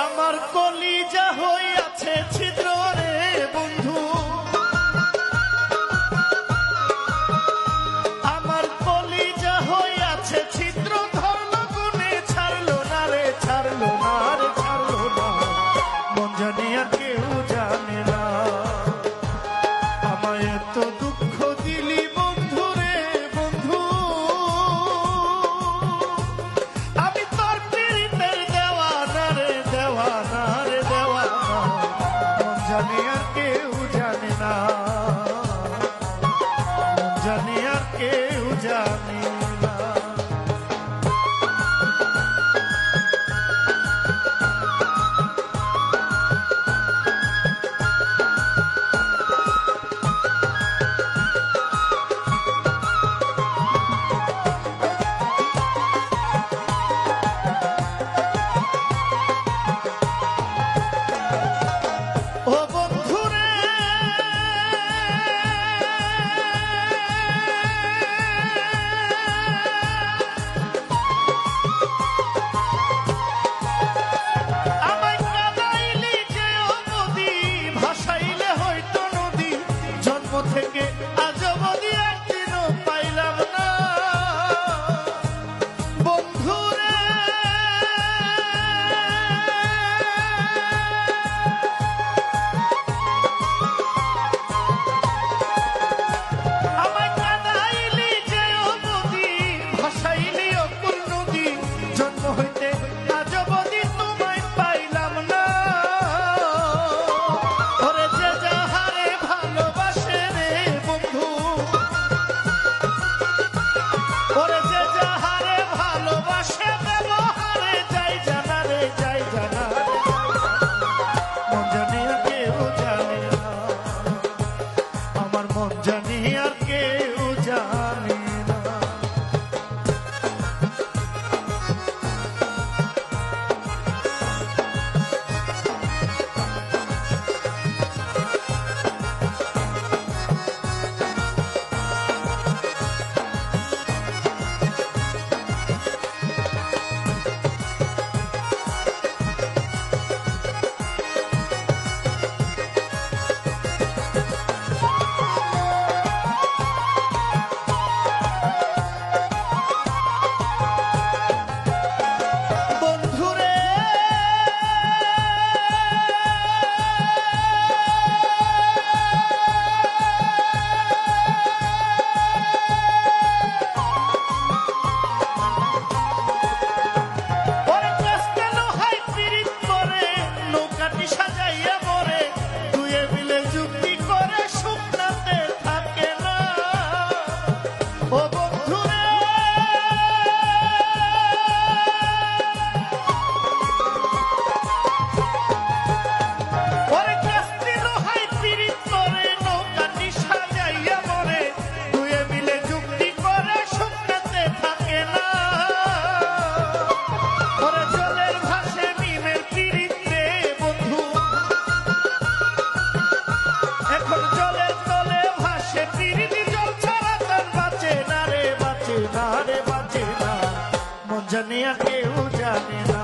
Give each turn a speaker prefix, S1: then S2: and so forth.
S1: আমার কলিজা হইয়াছে ছিদ্র রে বন্ধু। আমার কলিজা হইয়াছে ছিদ্র, ধর্ম গুণে ছাড়লো না রে, ছাড়লো না রে, ছাড়লো না। মন জানিয়া জানে আর কেউ জানে না আমার মন জানি আর কেউ জানি जनिया के जाने ना